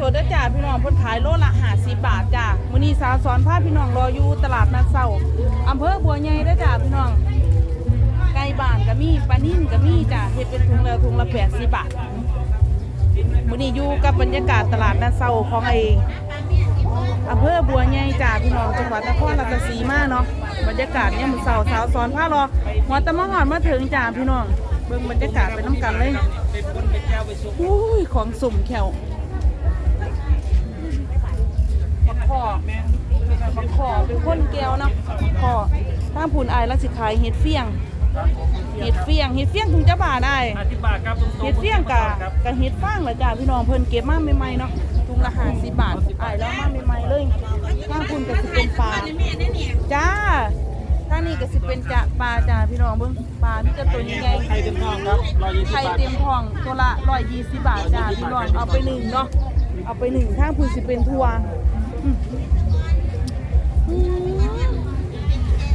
องเพิ่นขายโลละ50บาทจ้ามื้อนี้สาวสอนพาพี่น้องรออยู่ตลาดนัดเช้าอำเภอบัวใหญ่เด้จ้าพี่น้องไก่บ้านก็มีปลานิ่นก็มีจ้าเฮ็ดเป็นถุงแล้วถุงละ80บาทมื้อนี้อยู่กับบรรยากาศตลาดนัดเช้าของไอ้อำเภอบัวใหญ่จ้าพี่น้องจังหวัดนครราชสีมาเนาะบรรยากาศเนี่ยมมื้อเช้าสาวสอนพารอหัวตะมะฮอดมาถึงจ้าพี่น้องเบิ่งบรรยากาศไปน้ำกันเลยอุ้ยของสุ่มแขว บักคอบักคอเป็นคนแก้วเนาะบักคอทางผุนอายแล้วสิขายเห็ดเฟียง เห็ดเฟียง เห็ดเฟียงถุงจะบาทได้ อธิบายครับตรงๆเห็ดเฟียงกะกะเห็ดฟางเหรอจ้าพี่น้องเพิ่นเก็บมาใหม่ๆเนาะถุงละห้าสิบบาทอายแล้วมาใหม่ๆเลยทางคุณก็สิเป็นปลาจ้าทางนี้ก็สิเป็นจะปลาจ้าพี่น้องเบิ่งปลามีแต่ตัวใหญ่ไข่เต็มทองครับร้อยยี่ๆสิบไข่บาทเต็มท้องตัวละ120บาทจ้าพี่น้องเอาไปหนึ่งเนาะเอาไปหนึ่งทางคุณสิเป็นทัวอืมอืม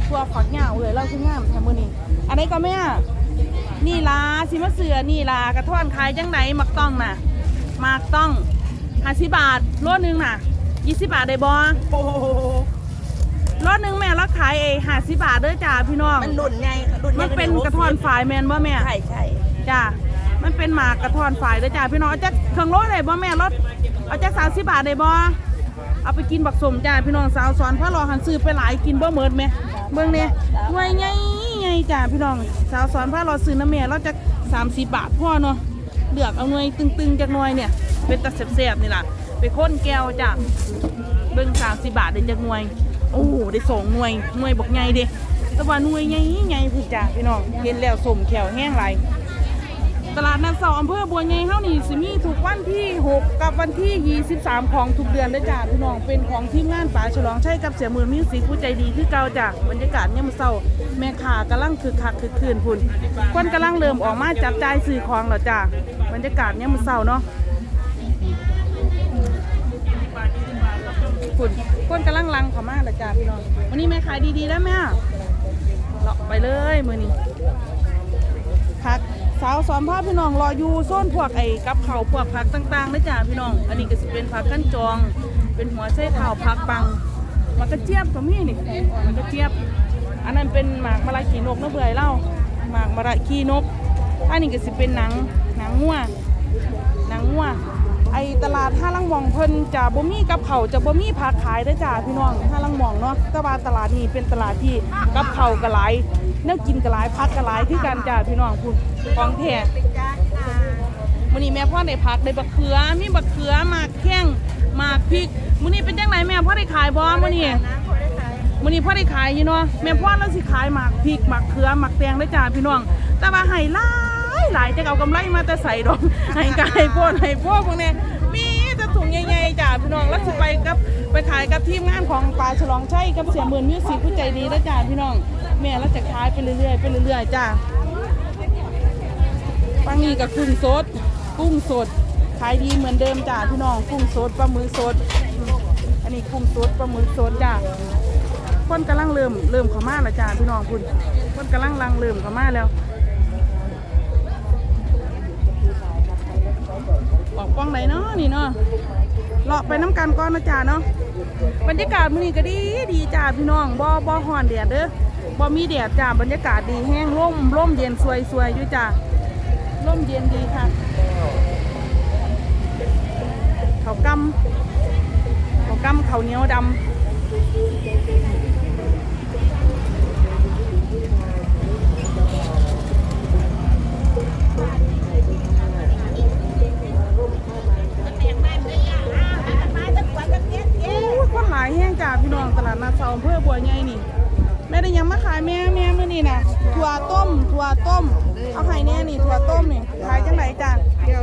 ทัวฝักเหงาเลยเราคืองามแท้มื้อนี้อันนี้ก็แม่นี่ลาสิมาเสือนี่ลากระท่อนขายจังไหนมักต้องน่ะมักต้องห้าสิบาทโลหนึงน่ะยี่สิบาทได้บ่โอ้โหโลหนึงแม่เราขายเอห้าสิบาทเด้อจ้าพี่น้อง มันรุ่นไงรุ่นมันเป็นกระท่อนฝายแมนบ่แม่ ใช่ใช่จ้ามันเป็นหมากกระท่อนฝายเด้อจ้าพี่น้องเอาจักเครื่องโลได้บ่แม่รถเอาจักสามสิบาทได้บ่ เอาไปกินบักสมจ้าพี่น้องสาวสอนพระรอหันซื้อไปหลายกินเบ่เมิดแม่เบิ่งเนี่ยหน่วยใหญ่ใหญ่จ้าพี่น้องสาวสอนพระรอซื้อน้ำแม่เราจักสามสิบบาทพ่อเนาะเลือกเอาหน่วยตึงๆจากหน่วยเนี่ยเป็นตะแสบๆนี่ล่ะไปค้นแก้วจ้ะเบิ่งสามสิบบาทได้จากหน่วย โอ้โหได้สองหน่วยหน่วยบอกไงเด้แต่ว่าหน่วยใหญ่ใหญ่พี่จ้ะพี่น้องเห็นแล้วสมแขวแห้งไหลาย ตลาดนัดเสาอำเภอบัวใหญ่เฮานี่สิมีทุกวันที่ 6 กับวันที่ 23 ของทุกเดือนเด้จ้ะพี่น้องเป็นของทีมงานป๋าฉลองใช่กับเสียหมื่นมิวสิกผู้ใจดีคือเก่าจ้ะบรรยากาศเนี่ยามมื้อเช้าแม่ค้ากำลังคึกคักคึกคืนพุ่นคนกำลังเริ่มออกมาจับจ่ายซื้อของแล้วจ้ะบรรยากาศเนี่ยามมื้อเช้าเนาะพุ่นคนกำลังลังเข้ามาแล้วจ้ะพี่น้องวันนี้แม่ขายดีๆแล้วแม่เลาะไปเลยมื้อนี้ผัก สาวสอนภาพพี่น้องรออยู่โซนพวกไอ้กับเข่าพวกผักต่างๆนะจ้าพี่น้อง อันนี้ก็สิเป็นผักกั้นจอง เป็นหัวไส้เท้าผักปังมันกระเจี๊ยบก็มีนี่มันกระเจี๊ยบ อันนั้นเป็นหมากมะระขี้นกนะเบื่อเล่าหมากมะระขี้นก อันนี้ก็สิเป็นหนังหนังงัวหนังงัว ไอ้ตลาดท่าลังมองเพิ่นจะบ่มีกับเขาวจะบ่มีผักขายได้จ้าพี่น้องท่าลังมองเนาะแต่ว่าตลาดนี้เป็นตลาดที่กับเขาวก็หลายเนื้อกินก็หลายผักก็หลายคือกันจ้าพี่น้องคุณของแท้มื้อนี้แม่พ่อได้ผักได้บักเขือมีบักเขือหมากแข้งหมากพริกมื้อนี้เป็นจังไหนแม่พ่อได้ขายบ่มื้อนี้มื้อนี้พ่อได้ขายอยู่เนาะแม่พ่อแล้วสิขายหมากพริกหมากเขือหมากแตงได้จ้าพี่น้อง แต่ว่าให้หลายหลา จะเอากำไรมาแต่ใส่ดอกให้กายพวกให้พวกพวกเนี้ยมีแต่ถุงใหญ่ๆจ้าพี่น้องแล้วสิไปกับไปขายกับทีมงานของปลาฉลองชัยกับเสียหมื่นมิวสิกผู้ใจดีแล้วจ้าพี่น้องแม่แล้วจะขายไปเรื่อยๆไปเรื่อยๆจ้าปังนี้กับกุ้งสด กุ้งสดขายดีเหมือนเดิมจ้าพี่น้องกุ้งสดปลาหมึกสด อันนี้กุ้งสดปลาหมึกสดจ้าคนกำลังเริ่มเริ่มเข้ามาแล้วจ้าพี่น้องคุณคนกำลังลังเริ่มเข้ามาแล้ว ออกป้องไหนเนาะนี่เนาะเลาะไปน้ำกันก่อนนะจ้าเนาะบรรยากาศมื้อนี้ก็ดีดีจ้าพี่น้องบ่บ่ฮ้อนแดดเด้อบ่มีแดดจ้าบรรยากาศดีแห้งร่มร่มเย็นสวยสวยอยู่จ้าร่มเย็นดีค่ะเขาวกำเขาวกำเขาวเหนียวดำ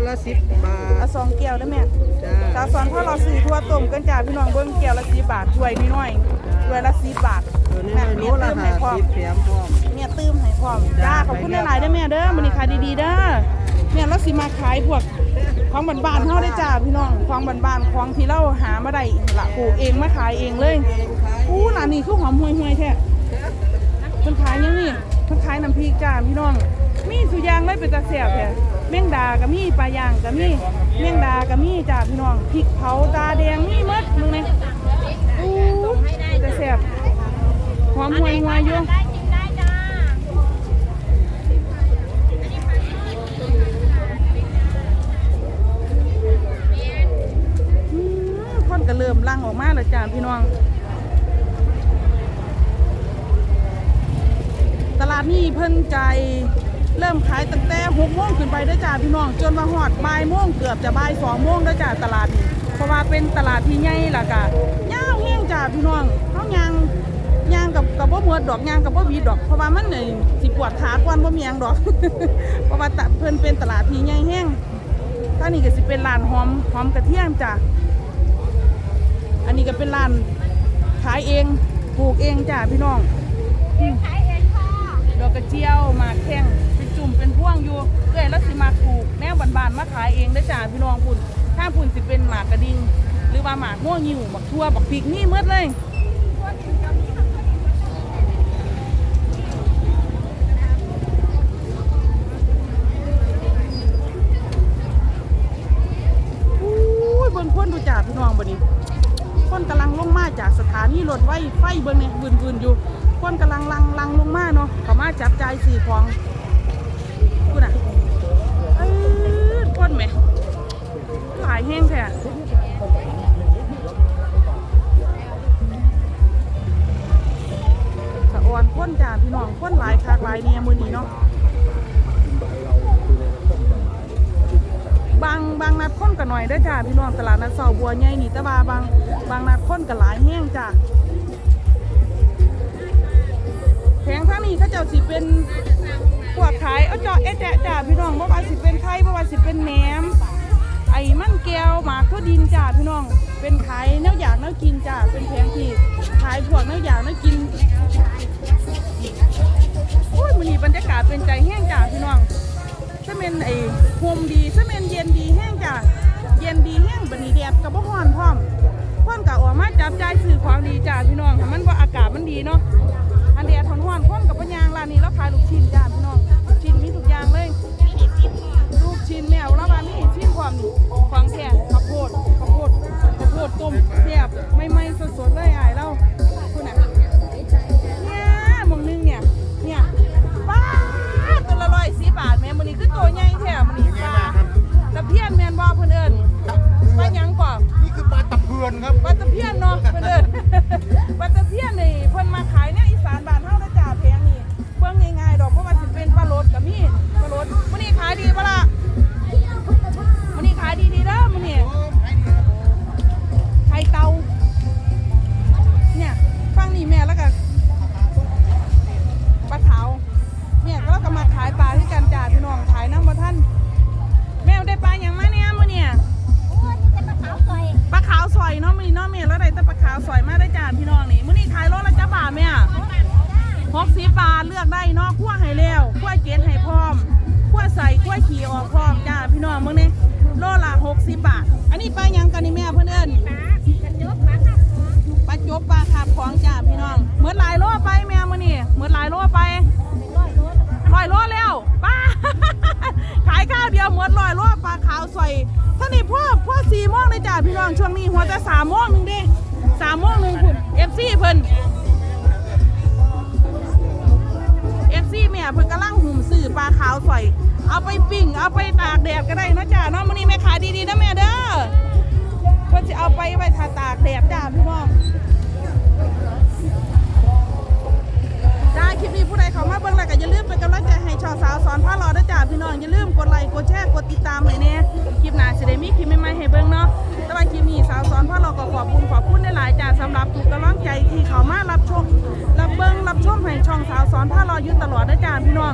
ละสิบบาท เอาสองแก้วได้แม่จ้า สาวสอนพ่อเราซื้อทั่วต้มกันจ้าพี่น้องเบิ้งแก้วละสีบาทถ้วยน้อยๆถ้วยละสีบาทตัวนี้แม่ไม่เมีรู้ยละตื้มห้าให้พร้อมสิบแถมพร้อมเมียตื้มให้พร้อมจ้าขอบคุณหลายๆเด้อแม่เด้อมื้อนี้ขายดีๆเด้อแม่เราสิมาขายพวกของบ้านๆเฮาได้จ้าพี่น้องของบ้านๆของที่เราหามาได้ละปลูกเองมาขายเองเลยอู้ร้านนี้คือหอมห่วยๆแท้เพิ่นขายยังนี่เพิ่นขายน้ำพริกจ้าพี่น้องมีสุอยางเลยเป็นตาแซ่บแท้ แมงดาก็มีปลาย่างก็มีเม่งดาก็มีจ้าพี่น้องพริกเผาตาแดงมีหมดมึงนี่อู้จะแซ่บหอมหวยหวยอยู่คนก็เริ่มลังออกมาแล้วจ้าพี่น้อง ตลาดนี้เพิ่นใจ เริ่มขายตั้งแต่หกโมงขึ้นไปเด้อจ้าพี่น้องจนมาฮอดบ่ายโมงเกือบจะบ่ายสองโมงเด้อจ้าตลาดนี้เพราะว่าเป็นตลาดที่ใหญ่ล่ะกะยาวแห้งจ้าพี่น้องเฮายางยางกับกับบ่หมดดอกยางกับบ่หวีดอกเพราะว่ามันนี่สิปวดขาก่อนบ่มียงดอก เพราะว่าตะเพิ่นเป็นตลาดที่ใหญ่แห้งท่านี้ก็สิเป็นร้านหอมหอมกระเทียมจ้าอันนี้ก็เป็นร้านขายเองปลูกเองจ้าพี่น้องขายเองดอกกระเจียวมาแข้ง มเป็นพ่วงอยู่เอ้ยแล้วสิมาปลูกแนวบานๆมาขายเองได้จ้าพี่น้องพุ่นถ้าพุ่นสิเป็นหมากกระดิ่งหรือว่าหมากม่วงยิวบักทั่วบักพริกนี่หมดเลยอุ้ยเบิ่งคนดูจ้าพี่น้องบัดนี้คนกำลังลงมาจากสถานีรถไฟไฟเบิ่งเนี่ยบืนๆอยู่คนกำลังลังลังลงมาเนาะเขามาจับใจสี่ของ คนไหม หลายแห้งแท้สะออนคนจ้าพี่น้องคนหลายคากหลายเนี่ยมือนี้เนาะ บางบางนัดคนกันหน่อยเด้จ้าพี่น้องตลาดนัดเสาบัวใหญ่นี่ต่ว่าบางบางนัดคนกันหลายแห้งจ้าแผงทางนี้เขาเจ้าสิเป็น พวกขายเอาจาะเอะแจะจ่าพี่น้องบ่ว่าสิเป็นไข่บ่ว่าสิเป็นแหนมไอ้มันแก้วหมากทั่วดินจ้าพี่น้อง เป็นขายแนวอยากแนวกินจ้าเป็นแผงที่ขายพวกแนวอยากแนวกินโอ้ยมื้อนี้บรรยากาศเป็นใจแห้งจ้าพี่น้องถ้าเป็นไอ้โฮมดีถ้าเป็นเย็นดีแห้งจ้าเย็นดีแห้งบัดนี้แดดก็บ่ร้อนพร้อมพ่นก็ออกมาจับจ่ายซื้อของดีจ้าพี่น้องมันบ่อากาศมันดีเนาะอันเดียทอนหวานข้นกับปะยางร้านนี้แล้วขายลูกชิ้นจ้า ชิ้นแมวแล้วมานนี้ชิ้นความนี่ของแท้ข้าวโพดข้าวโพดข้าวโพดต้มแซ่บไม่ไม่ แม่แล้วได้ต่ปลาขาวซอยมากได้จานพี่น้องนี่มื้อนี้ขายโลละจ้าบาทแม่หกสิบบาทเลือกได้นาะคั่วให้แล้วคั่วเกล็ดให้พร้อมคั่วใส่คั่วขี้ออกพร้อมจ้าพี่น้องมื้อนี้โลละหกสิบบาท อันนี้ปลายังกันนี่แม่เพิ่นเอิ้นปลาจบปลาคาบของจ้าพี่น้องเหมือนหลายโลไปแม่มื้อนี้เหมือนหลายโลไปร้อยโลแล้วป้าขายข้าวเดียวเหมือนร้อยโลปลาขาวซอย ท่านี่พ่อพ่อสี่โมงเลยจ้าพี่น้องช่วงนี้หัวแต่สามโมงหนึ่งเด้สามโมงหนึ่งคุณเอฟซีเพิ่นเอฟซีแม่เพิ่นกำลังหุ่มสื่อปลาขาวซอย เอาไปปิ้งเอาไปตากแดดก็ได้นะจ้าเนาะมื้อนี้แม่ขายดีๆนะแม่เด้อเพิ่นจะเอาไปไว้ทาตากแดดจ้าพี่น้องจ้าคลิปนี้ผู้ใดเข้ามาเบิ่งแล้วก็อย่าลืมเป็นกำลังใจให้ช่อสาวสอนพาเราด้วยจ้า พี่น้องอย่าลืมกดไลค์กดแชร์กดติดตามเลยเนี่ยคลิปหน้าสิได้มีคลิปใหม่ๆให้เบิ่งเนาะแต่ว่าคลิปนี้สาวสอนพาเราก็ขอบคุณขอบคุณหลายจ้าสำหรับทุกกำลังใจที่เข้ามารับชมรับเบิ่งรับชมให้ช่องสาวสอนพาเราอยู่ตลอดด้วยจ้าพี่น้อง